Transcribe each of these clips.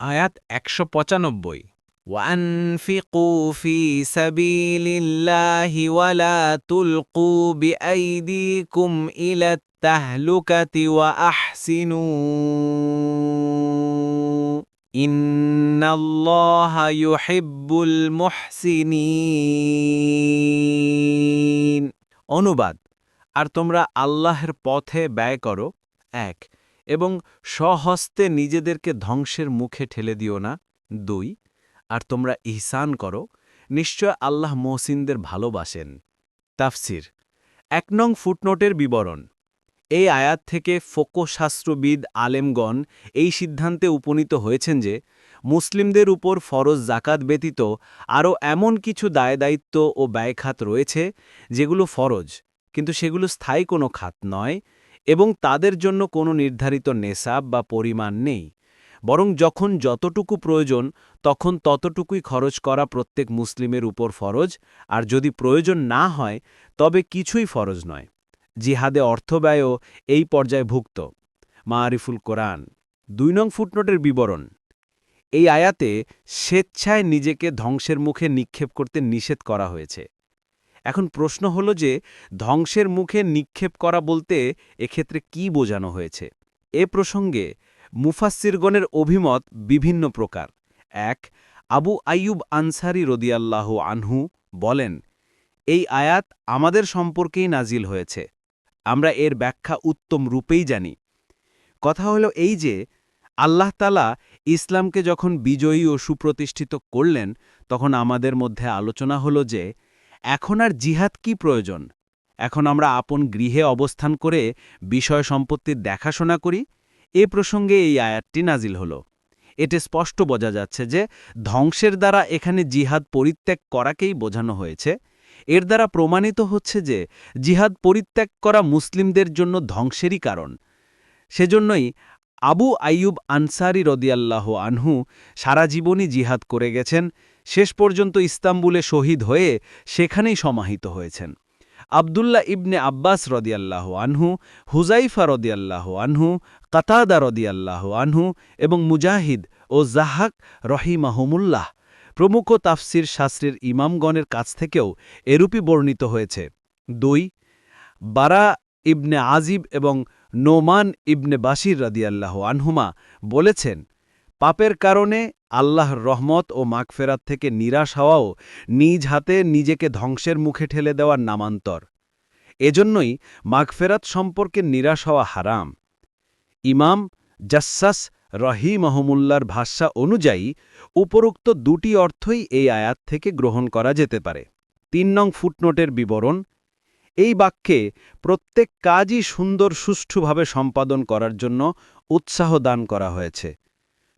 আয়াত একশো পঁচানব্বই। ওয়ান ফি কুফি সাবিলি কুম ইহলুকি আহসিনু। অনুবাদ, আর তোমরা আল্লাহর পথে ব্যয় করো। এক এবং স্বহস্তে নিজেদেরকে ধ্বংসের মুখে ঠেলে দিও না। দুই, আর তোমরা ইহসান করো, নিশ্চয় আল্লাহ মহসিনদের ভালোবাসেন। তাফসির, এক নং ফুটনোটের বিবরণ। এই আয়াত থেকে ফোকোশাস্ত্রবিদ আলেমগণ এই সিদ্ধান্তে উপনীত হয়েছেন যে, মুসলিমদের উপর ফরজ জাকাত ব্যতীত আরও এমন কিছু দায়দায়িত্ব ও ব্যয়খাত রয়েছে যেগুলো ফরজ, কিন্তু সেগুলো স্থায়ী কোনো খাত নয়। এবং তাদের জন্য কোনো নির্ধারিত নেশাব বা পরিমাণ নেই। বরং যখন যতটুকু প্রয়োজন, তখন ততটুকুই খরচ করা প্রত্যেক মুসলিমের উপর ফরজ, আর যদি প্রয়োজন না হয়, তবে কিছুই ফরজ নয়। জিহাদে অর্থব্যয়ও এই পর্যায়ে ভুক্ত। মারিফুল কোরআন। দুই নং ফুটনোটের বিবরণ। এই আয়াতে স্বেচ্ছায় নিজেকে ধ্বংসের মুখে নিক্ষেপ করতে নিষেধ করা হয়েছে। এখন প্রশ্ন হল যে, ধ্বংসের মুখে নিক্ষেপ করা বলতে এক্ষেত্রে কি বোঝানো হয়েছে? এ প্রসঙ্গে মুফাসিরগণের অভিমত বিভিন্ন প্রকার। এক, আবু আইয়ুব আনসারি রদিয়াল্লাহ আনহু বলেন, এই আয়াত আমাদের সম্পর্কেই নাজিল হয়েছে। আমরা এর ব্যাখ্যা উত্তম রূপেই জানি। কথা হলো এই যে, আল্লাহ তালা ইসলামকে যখন বিজয়ী ও সুপ্রতিষ্ঠিত করলেন, তখন আমাদের মধ্যে আলোচনা হলো যে এখন আর জিহাদ কি প্রয়োজন? এখন আমরা আপন গৃহে অবস্থান করে বিষয় সম্পত্তির দেখাশোনা করি। এ প্রসঙ্গে এই আয়াতটি নাজিল হল। এতে স্পষ্ট বোঝা যাচ্ছে যে ধ্বংসের দ্বারা এখানে জিহাদ পরিত্যাগ করাকেই বোঝানো হয়েছে। এর দ্বারা প্রমাণিত হচ্ছে যে জিহাদ পরিত্যাগ করা মুসলিমদের জন্য ধ্বংসেরই কারণ। সেজন্যই আবু আইয়ুব আনসারি রদিয়াল্লাহ আনহু সারা জীবনই জিহাদ করে গেছেন, শেষ পর্যন্ত ইস্তাম্বুলে শহীদ হয়ে সেখানেই সমাহিত হয়েছেন। আবদুল্লাহ ইবনে আব্বাস রদিয়াল্লাহ আনহু, হুজাইফা রদিয়াল্লাহ আনহু, কাতাদা রদিয়াল্লাহ আনহু এবং মুজাহিদ ও জাহাক রহিমাহমুল্লাহ প্রমুখ তাফসির শাস্ত্রের ইমামগণের কাছ থেকেও এরূপই বর্ণিত হয়েছে। দুই, বারা ইবনে আজিব এবং নোমান ইবনে বাসির রাদিয়াল্লাহ আনহুমা বলেছেন, পাপের কারণে আল্লাহর রহমত ও মাগফেরাত থেকে নিরাশ হওয়াও নিজ হাতে নিজেকে ধ্বংসের মুখে ঠেলে দেওয়ার নামান্তর। এজন্যই মাগফেরাত সম্পর্কে নিরাশ হওয়া হারাম। ইমাম জাসাস রহিমহমুল্লার ভাষ্যা অনুযায়ী, উপরোক্ত দুটি অর্থই এই আয়াত থেকে গ্রহণ করা যেতে পারে। তিন নং ফুটনোটের বিবরণ এই বাক্যে প্রত্যেক কাজই সুন্দর সুষ্ঠুভাবে সম্পাদন করার জন্য উৎসাহ দান করা হয়েছে।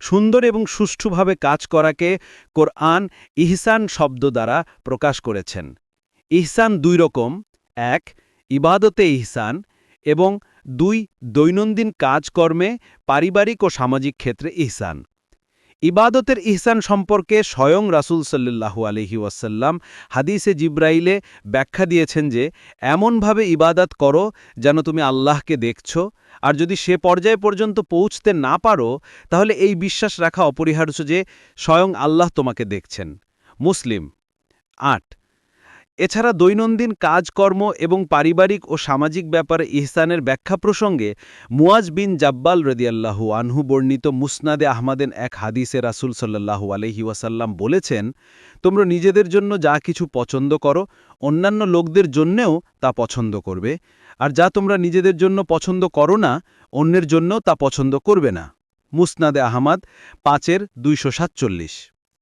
সুন্দর এবং সুষ্ঠুভাবে কাজ করাকে কোরআন ইহসান শব্দ দ্বারা প্রকাশ করেছেন। ইহসান দুই রকম, এক, ইবাদতে ইহসান এবং দুই, দৈনন্দিন কাজকর্মে পারিবারিক ও সামাজিক ক্ষেত্রে ইহসান। ইবাদতের ইহসান সম্পর্কে স্বয়ং রাসুল সাল্লু আলহি ওয়াসাল্লাম হাদিসে জিব্রাইলে ব্যাখ্যা দিয়েছেন যে, এমনভাবে ইবাদত করো যেন তুমি আল্লাহকে দেখছ। আর যদি সে পর্যায় পর্যন্ত পৌঁছতে না পারো, তাহলে এই বিশ্বাস রাখা অপরিহার্য যে, স্বয়ং আল্লাহ তোমাকে দেখছেন। মুসলিম আট এছাড়া দৈনন্দিন কাজকর্ম এবং পারিবারিক ও সামাজিক ব্যাপারে ইহসানের ব্যাখ্যা প্রসঙ্গে মুয়াজ বিন জাব্বাল রদিয়াল্লাহু আনহু বর্ণিত মুসনাদে আহমাদেন এক হাদিসে রাসুল সাল্লাহু আলহি ওয়াসাল্লাম বলেছেন, তোমরা নিজেদের জন্য যা কিছু পছন্দ করো, অন্যান্য লোকদের জন্যেও তা পছন্দ করবে, আর যা তোমরা নিজেদের জন্য পছন্দ করো না, অন্যের জন্য তা পছন্দ করবে না। মুসনাদে আহমাদ পাঁচের দুইশো সাতচল্লিশ।